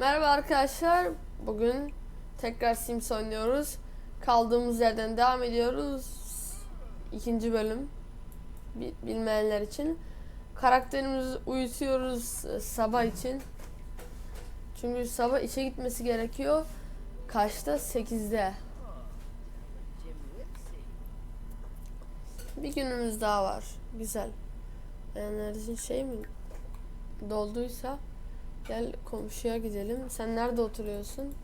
Merhaba arkadaşlar. Bugün tekrar Sims oynuyoruz. Kaldığımız yerden devam ediyoruz. İkinci bölüm. Bi- Bilmeyenler için. Karakterimizi uyutuyoruz e, sabah için. Çünkü sabah işe gitmesi gerekiyor. Kaçta? 8'de. Bir günümüz daha var. Güzel. Enerjin şey mi dolduysa Gel komşuya gidelim. Sen nerede oturuyorsun?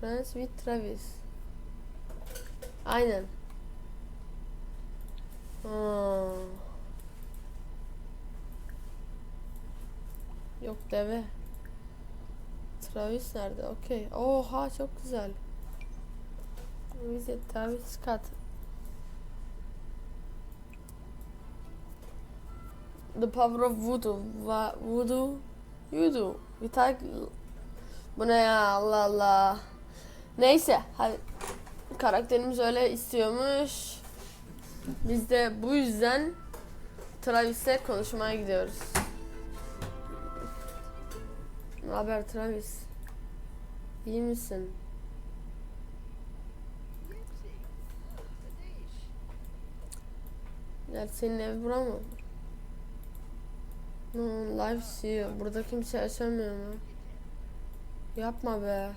Friends with Travis. Aynen. Ha. Yok deve. Travis nerede? Okey. Oha çok güzel. Visit Travis Scott. The power of voodoo. Va voodoo Yudu. Bir tak... Bu ne ya Allah Allah. Neyse. Hadi. Karakterimiz öyle istiyormuş. Biz de bu yüzden Travis'le konuşmaya gidiyoruz. Ne haber Travis? İyi misin? Gel senin ev bura mı? No, live CEO. Burada kimse yaşamıyor mu? Yapma be.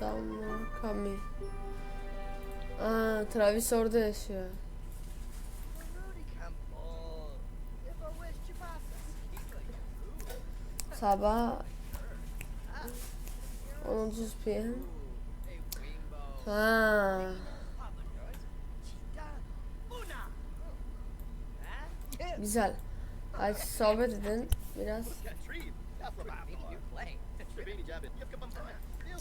Damla Kami. Aa, Travis orada yaşıyor. Sabah 10.30 PM. Ha. Güzel. Hadi sohbet edin biraz.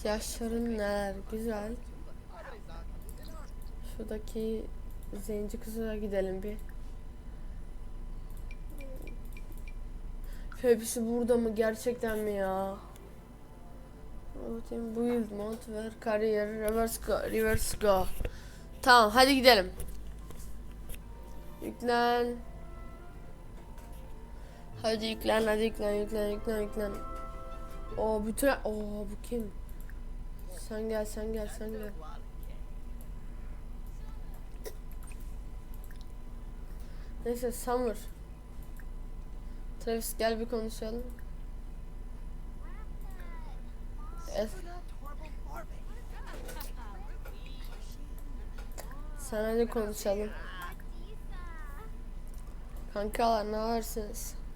Yaşların neler güzel. Şuradaki zenci kıza gidelim bir. Hepsi burada mı gerçekten mi ya? Bakayım build mode ver kariyer reverse go reverse go. Tamam hadi gidelim. Yüklen. Hadi yüklen hadi yüklen yüklen yüklen yüklen. O bütün o bu kim? Sen gel sen gel sen gel. Neyse Summer. Travis gel bir konuşalım. Es sen hadi konuşalım. Kankalar ne varsınız?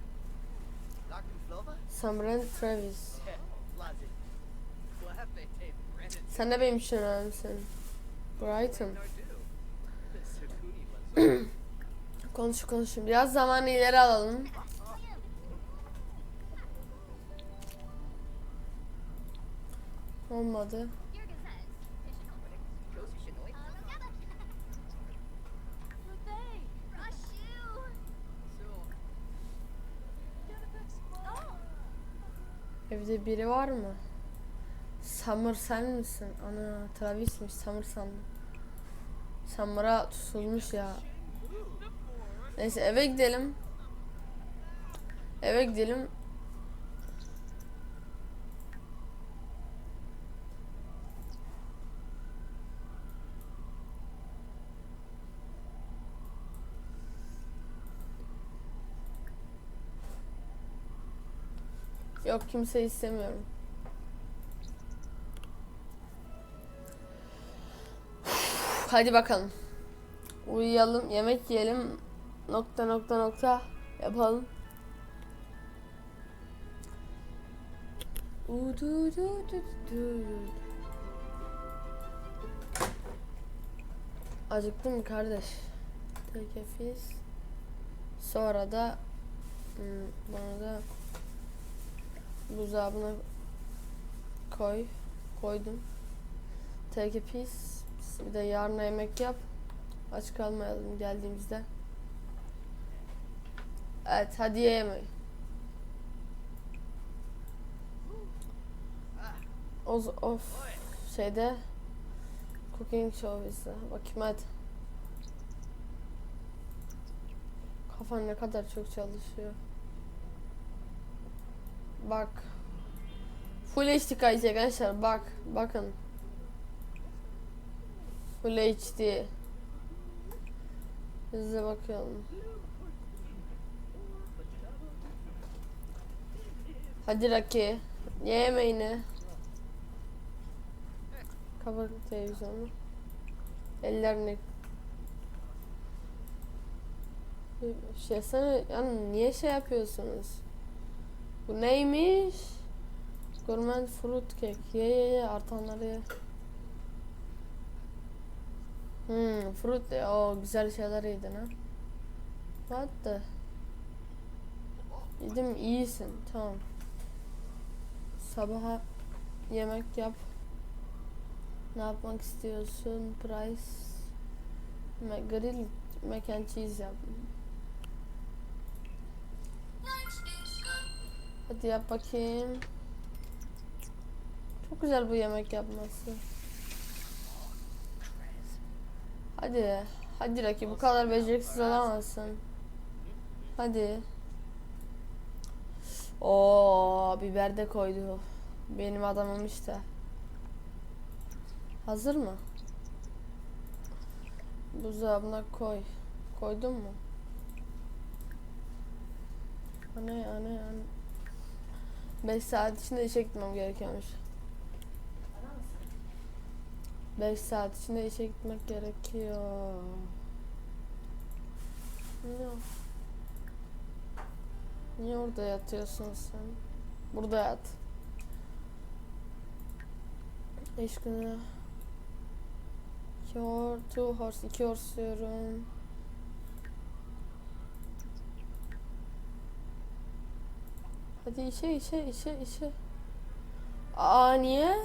Samran Travis. Sen de benim için önemlisin. Brighton. Konuş konuşun. Biraz zaman ileri alalım. Olmadı. Evde biri var mı? Summer sen misin? Ana Travis'miş Summer sandım. Summer'a tutulmuş ya. Neyse eve gidelim. Eve gidelim. Yok kimse istemiyorum. Hadi bakalım. Uyuyalım, yemek yiyelim. Nokta nokta nokta yapalım. Mı kardeş? Tekefiz. Sonra da hmm, bana da buzdolabına koy. Koydum. Take a piece. Bir de yarına yemek yap. Aç kalmayalım geldiğimizde. Evet hadi ye yemeği. Oz of şeyde cooking show izle. Bakayım hadi. Kafan ne kadar çok çalışıyor. Bak. Full HD kayacak arkadaşlar. Bak. Bakın. Full HD. De bakalım. Hadi Raki. Ye yemeğini. Kapat televizyonu. Ellerini. Şey sana yani niye şey yapıyorsunuz? Bu neymiş? Gourmet fruit cake. Ye ye ye artanları ye. Hmm, fruit de o güzel şeyler yedin ha. What the? Yedim iyisin tamam. Sabaha yemek yap. Ne yapmak istiyorsun? Price. Grill mac and cheese yap. Hadi yap bakayım. Çok güzel bu yemek yapması. Hadi. Hadi Raki bu kadar beceriksiz olamazsın. Hadi. Oo biber de koydu. Benim adamım işte. Hazır mı? Buzdolabına koy. Koydun mu? Anne anne anne. 5 saat içinde işe gitmem gerekiyormuş. 5 saat içinde işe gitmek gerekiyor. Niye? Niye orada yatıyorsun sen? Burada yat. Beş günü. İki hor, two horse, iki horse diyorum. Hadi işe işe işe işe. Aa niye?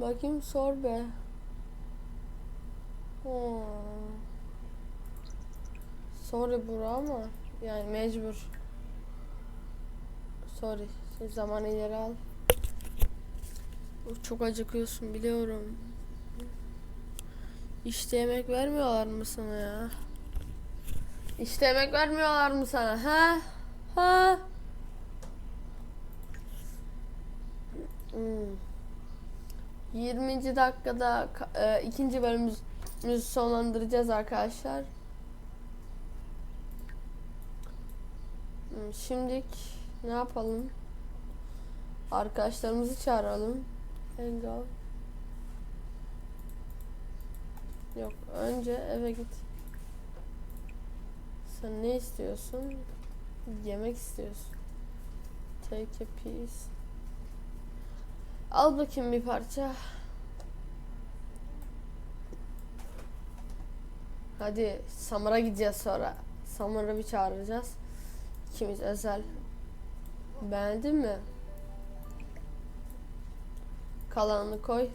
Bakayım sor be. Hmm. Sorry bro ama yani mecbur. Sorry. Şimdi zaman ileri al. Çok acıkıyorsun biliyorum. İşte yemek vermiyorlar mı sana ya? İşte yemek vermiyorlar mı sana? Ha? Ha? Hmm. 20. dakikada ka- e, ikinci bölümümüzü sonlandıracağız arkadaşlar. Hmm, Şimdilik ne yapalım? Arkadaşlarımızı çağıralım. Hangout. Yok, önce eve git. Sen ne istiyorsun? Yemek istiyorsun. Take a piece. Al bakayım bir parça. Hadi Samur'a gideceğiz sonra. Samur'u bir çağıracağız. İkimiz özel. Beğendin mi? Kalanını koy.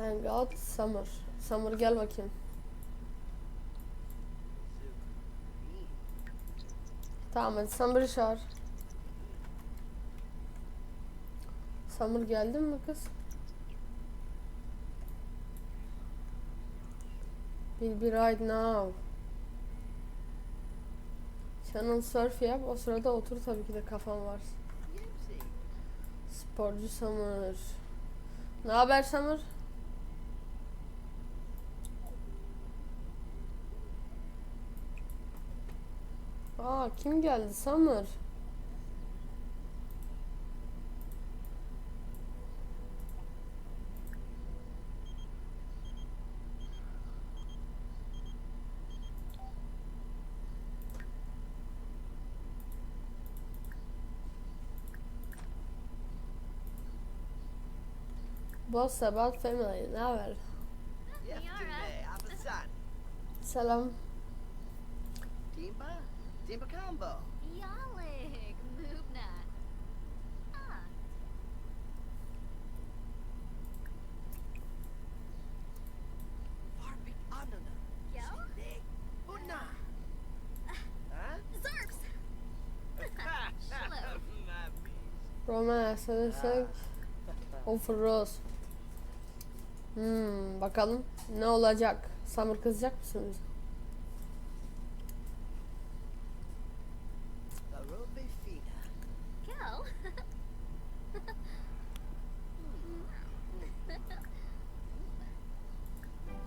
Hangout Summer. Summer gel bakayım. Tamam hadi Summer'ı çağır. Summer geldin mi kız? Will be right now. Channel surf yap. O sırada otur tabii ki de kafan var. Sporcu Summer. Ne haber Summer? Aa kim geldi Summer? Boss about family. Ne haber? Selam. Timba? Timba combo. Yalik, Mubna. Ah, Barbie Anana. yo? Una. Roman Aslanısak. Of Rose. Hmm, bakalım ne olacak? Summer kızacak mısınız?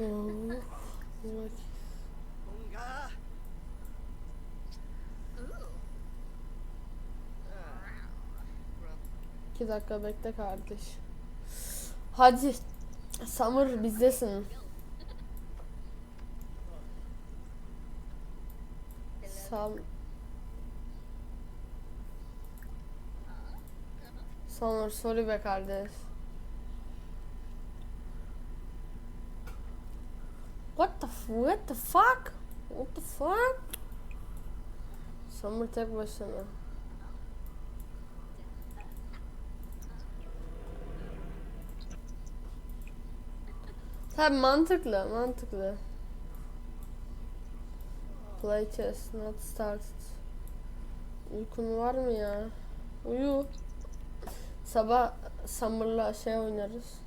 İki dakika bekle kardeş. Hadi. Summer bizdesin. Sam Summer sorry be kardeş. What the what the fuck? What the fuck? Summer tek başına. Tabi mantıklı, mantıklı. Play chess, not started. Uykun var mı ya? Uyu. Sabah Summer'la şey oynarız.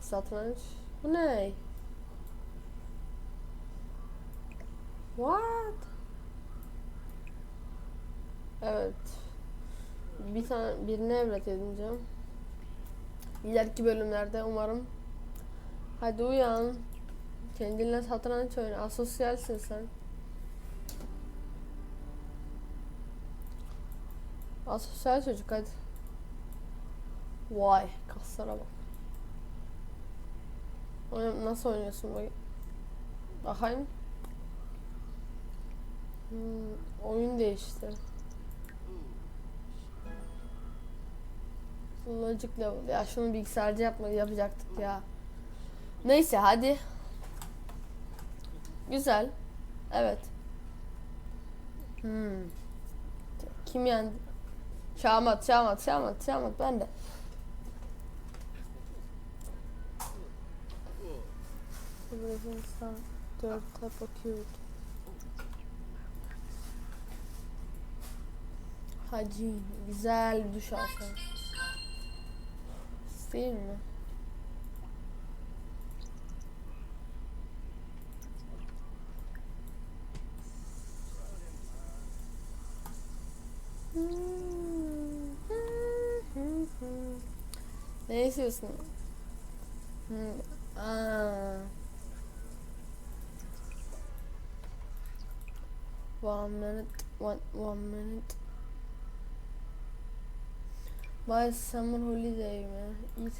Satranç. Bu ne? What? Evet. Bir tane birine evlat edineceğim. İleriki bölümlerde umarım. Hadi uyan. Kendinle satranç oyna. Asosyalsin sen. Asosyal çocuk hadi. Vay kaslara bak. Oyun nasıl oynuyorsun bak. Bakayım. Hmm, oyun değişti. Logic level. Ya şunu bilgisayarda yapma yapacaktık ya. Neyse hadi. Güzel. Evet. Hmm. Kim yendi? Şamat, Şamat, Şamat, Şamat ben de. Burası dört tap bakıyor. Hacı güzel bir duş alsam. Değil mi? Ne istiyorsun? Hmm. Aa. One minute, one, one minute. My summer holiday mi? İyi.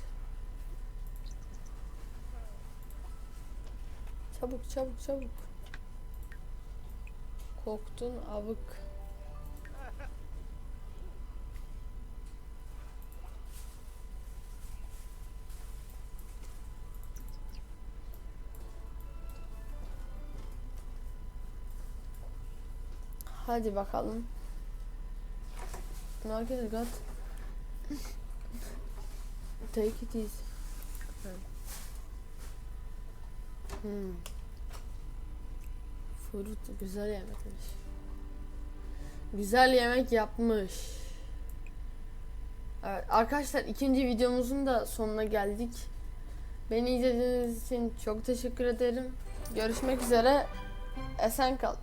Çabuk çabuk çabuk. Koktun avık. Hadi bakalım. Market got Take it easy. Hmm. Fruit güzel yemekmiş. Güzel yemek yapmış. Evet arkadaşlar ikinci videomuzun da sonuna geldik. Beni izlediğiniz için çok teşekkür ederim. Görüşmek üzere. Esen kal.